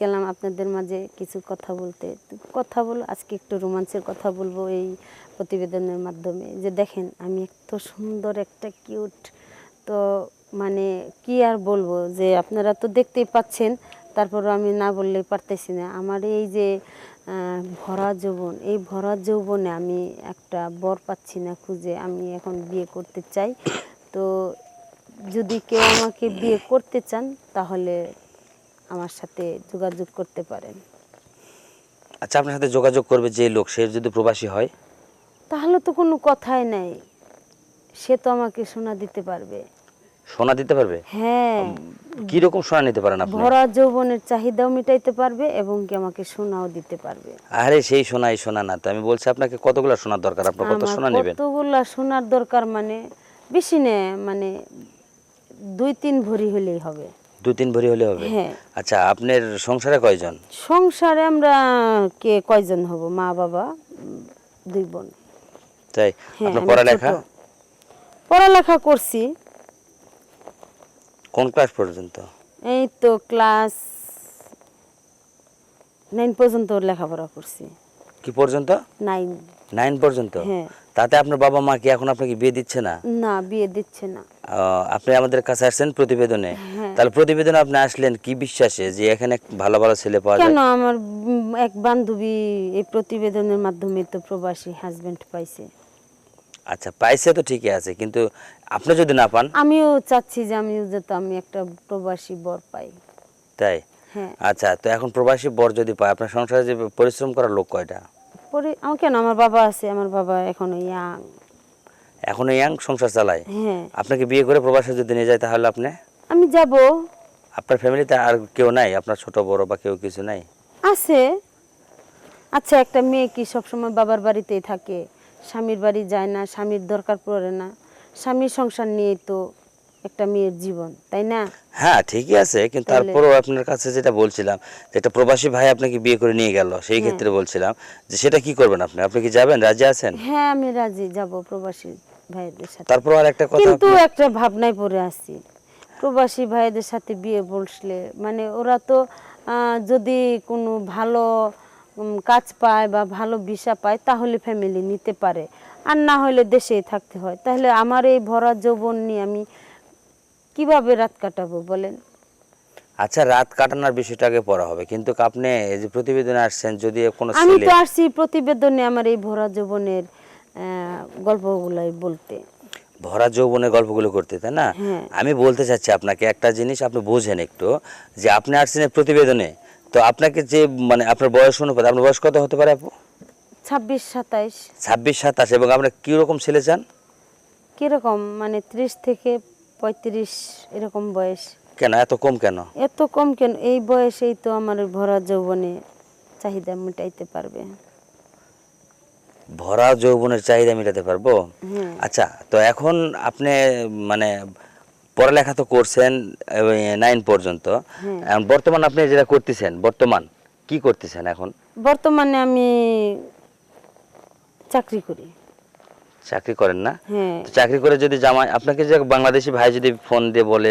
গেলাম আপনাদের মাঝে কিছু কথা বলতে। কথা বল, আজকে একটু রোমাঞ্চের কথা বলব এই প্রতিবেদনের মাধ্যমে। যে দেখেন, আমি এত সুন্দর একটা কিউট, তো মানে কি আর বলব যে আপনারা তো দেখতেই পাচ্ছেন, তারপরও আমি না বললেই পারতেছি না। আমার এই যে ভরা যৌবন, এই ভরা যৌবনে আমি একটা বর পাচ্ছি না খুঁজে, আমি এখন বিয়ে করতে চাই। তো যদি কেউ আমাকে বিয়ে করতে চান, তাহলে আমার সাথে যোগাযোগ করতে পারেন। আচ্ছা আপনার সাথে যোগাযোগ করবে যে লোক সে যদি প্রবাসী হয়? তাহলে তো কোনো কথাই নাই। সে তো আমাকে সোনা দিতে পারবে। সোনা দিতে পারবে? হ্যাঁ। কি রকম সোনা নিতে পারেন আপনি ভরা যৌবনের চাহিদাও মিটাইতে পারবে এবং কি আমাকে সোনাও দিতে পারবে। আরে সেই সোনাই সোনা না তো আমি বলছি আপনাকে কতগুলো সোনার দরকার? আপনার কত সোনা নেবেন? কতগুলা সোনার দরকার মানে বেশি নে মানে দুই তিন ভরি হলেই হবে। দুই তিন ভরি হলে হবে। হ্যাঁ। আচ্ছা আপনার সংসারে কয়জন? সংসারে আমরা কে কয়জন হব? মা বাবা দুই বোন। তাই? হ্যাঁ আপনার পড়ালেখা। পড়ালেখা করছি। কোন ক্লাস পর্যন্ত? এই তো ক্লাস নাইন পর্যন্ত লেখাপড়া করছি। কি পর্যন্ত? নাইন। নাইন পর্যন্ত? হ্যাঁ। তাতে আপনার বাবা মা কি এখন আপনাকে বিয়ে দিচ্ছে না? না বিয়ে দিচ্ছে না। আপনি আমাদের কাছে আসছেন প্রতিবেদনে। হ্যাঁ। তাহলে প্রতিবেদনে আপনি আসলেন কি বিশ্বাসে যে এখানে ভালো ভালো ছেলে পাওয়া যায়? কেন আমার এক বান্ধবী এই প্রতিবেদনের মাধ্যমে তো প্রবাসী হাজবেন্ড পাইছে। আচ্ছা পাইছে তো ঠিকই আছে কিন্তু আপনি যদি না পান? আমিও চাচ্ছি যে আমিও যাতে আমি একটা প্রবাসী বর পাই। তাই? হ্যাঁ। আচ্ছা তো এখন প্রবাসী বর যদি পায় আপনার সংসারে যে পরিশ্রম করার লোক কয়টা পরে আমার কেন? আমার বাবা আছে আমার বাবা এখনও ইয়াং এখনও ইয়াং সংসার চালায়? হ্যাঁ। আপনাকে বিয়ে করে প্রবাসে যদি নিয়ে যায় তাহলে আপনি? আমি যাব। আপনার ফ্যামিলিতে আর কেউ নাই? আপনার ছোট বড় বা কেউ কিছু নাই? আছে। আচ্ছা একটা মেয়ে কি সবসময় বাবার বাড়িতেই থাকে? স্বামীর বাড়ি যায় না স্বামীর দরকার পড়ে না। স্বামীর সংসার নিয়েই তো একটা মেয়ের জীবন তাই না? হ্যাঁ ঠিকই আছে কিন্তু তারপরেও আপনার কাছে যেটা বলছিলাম যে একটা প্রবাসী ভাই আপনাকে বিয়ে করে নিয়ে গেল হ্যাঁ। সেই ক্ষেত্রে বলছিলাম যে সেটা কি করবেন আপনি? আপনি কি যাবেন? রাজি আছেন? হ্যাঁ আমি রাজি যাব প্রবাসী ভাইদের সাথে। তারপর আর একটা কথা কিন্তু একটা ভাবনায় পড়ে আছি প্রবাসী ভাইদের সাথে বিয়ে বসলে মানে ওরা তো যদি কোনো ভালো কাজ পায় বা ভালো ভিসা পায় তাহলে ফ্যামিলি নিতে পারে। আর না হলে দেশেই থাকতে হয়। তাহলে আমার এই ভরা যৌবন নিয়ে আমি কীভাবে রাত কাটাবো বলেন? আচ্ছা রাত কাটানোর বিষয়টা আগে পড়া হবে। কিন্তু আপনি এই যে প্রতিবেদনে আসছেন যদি কোনো আমি তো আসছি প্রতিবেদনে আমার এই ভরা যৌবনের গল্পগুলাই বলতে। ভরা যৌবনের গল্পগুলো করতে তাই না? হ্যাঁ। আমি বলতে চাচ্ছি আপনাকে একটা জিনিস আপনি বোঝেন একটু যে আপনি আসছেন প্রতিবেদনে। তো আপনাকে যে মানে আপনার বয়স অনুপাত আপনার বয়স কত হতে পারে আপু? ছাব্বিশ সাতাইশ। ছাব্বিশ সাতাশ এবং আপনার কীরকম ছেলে চান? কীরকম? মানে ত্রিশ থেকে পঁয়ত্রিশ এরকম বয়স। কেন? এত কম কেন? এত কম কেন? এই বয়সেই তো আমার ভরা যৌবনে চাহিদা মেটাইতে পারবে। ভরা যৌবনের চাহিদা মেটাতে পারব? হ্যাঁ। আচ্ছা তো এখন আপনি মানে পড়ালেখা তো করছেন নাইন পর্যন্ত। এখন বর্তমান আপনি যেটা করতেছেন বর্তমান কি করতেছেন এখন? বর্তমানে আমি চাকরি করি। চাকরি করেন না। হ্যাঁ। চাকরি করে যদি জামাই আপনাকে যে বাংলাদেশি ভাই যদি ফোন দিয়ে বলে